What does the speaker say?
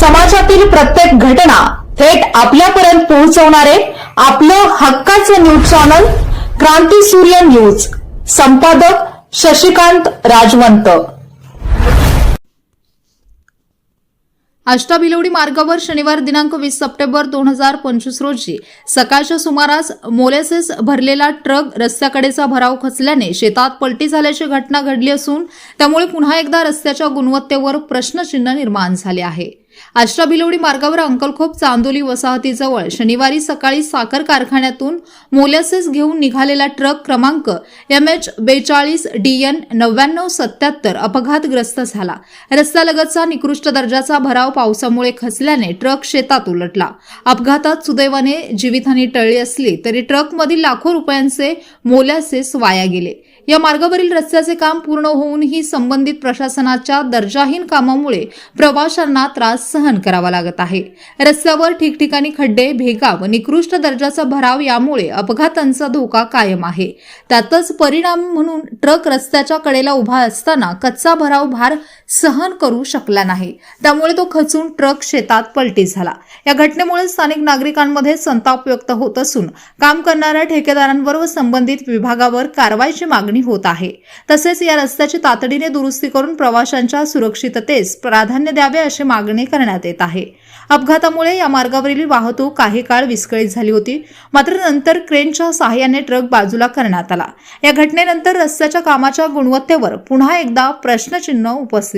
समाजातील प्रत्येक घटना थेट आपल्यापर्यंत पोहोचवणारे आपलं हक्काचं न्यूज चॅनल क्रांती सूर्य न्यूज. संपादक शशिकांत राजवंत. अष्टाबिलवडी मार्गावर शनिवार दिनांक वीस सप्टेंबर दोन हजार पंचवीस रोजी सकाळच्या सुमारास मोलेसेस भरलेला ट्रक रस्त्याकडेचा भराव खचल्याने शेतात पलटी झाल्याची घटना घडली असून त्यामुळे पुन्हा एकदा रस्त्याच्या गुणवत्तेवर प्रश्नचिन्ह निर्माण झाले आहे. आष्टा मार्गावर अंकलखोप चांदोली वसाहतीजवळ शनिवारी सकाळी साखर कारखान्यातून मोलॅसेस घेऊन निघालेला ट्रक क्रमांक एम एच बेचाळीस डीएन नव्याण्णव सत्याहत्तर अपघातग्रस्त झाला. रस्त्यालगतचा निकृष्ट दर्जाचा भराव पावसामुळे खचल्याने ट्रक शेतात उलटला. अपघातात सुदैवाने जीवितहानी टळली असली तरी ट्रकमधील लाखो रुपयांचे मोलॅसेस वाया गेले. या मार्गावरील रस्त्याचे काम पूर्ण होऊनही संबंधित प्रशासनाच्या दर्जाहीन कामामुळे प्रवाशांना त्रास सहन करावा लागत आहे. रस्त्यावर ठिकठिकाणी खड्डे भेगा व निकृष्ट दर्जाचा भराव यामुळे अपघातांचा धोका कायम आहे. त्यातच परिणाम म्हणून ट्रक रस्त्याच्या कडेला उभा असताना कच्चा भराव भार सहन करू शकला नाही. त्यामुळे तो खचून ट्रक शेतात पलटी झाला. या घटनेमुळे स्थानिक नागरिकांमध्ये संताप व्यक्त होत असून काम करणाऱ्या ठेकेदारांवर व संबंधित विभागावर कारवाईची मागणी होत आहे. तसेच या रस्त्याची तातडीने दुरुस्ती करून प्रवाशांच्या सुरक्षिततेस प्राधान्य द्यावे अशी मागणी करण्यात येत आहे. अपघातामुळे या मार्गावरील वाहतूक काही काळ विस्कळीत झाली होती. मात्र नंतर क्रेनच्या सहाय्याने ट्रक बाजूला करण्यात आला. या घटनेनंतर रस्त्याच्या कामाच्या गुणवत्तेवर पुन्हा एकदा प्रश्नचिन्ह उपस्थित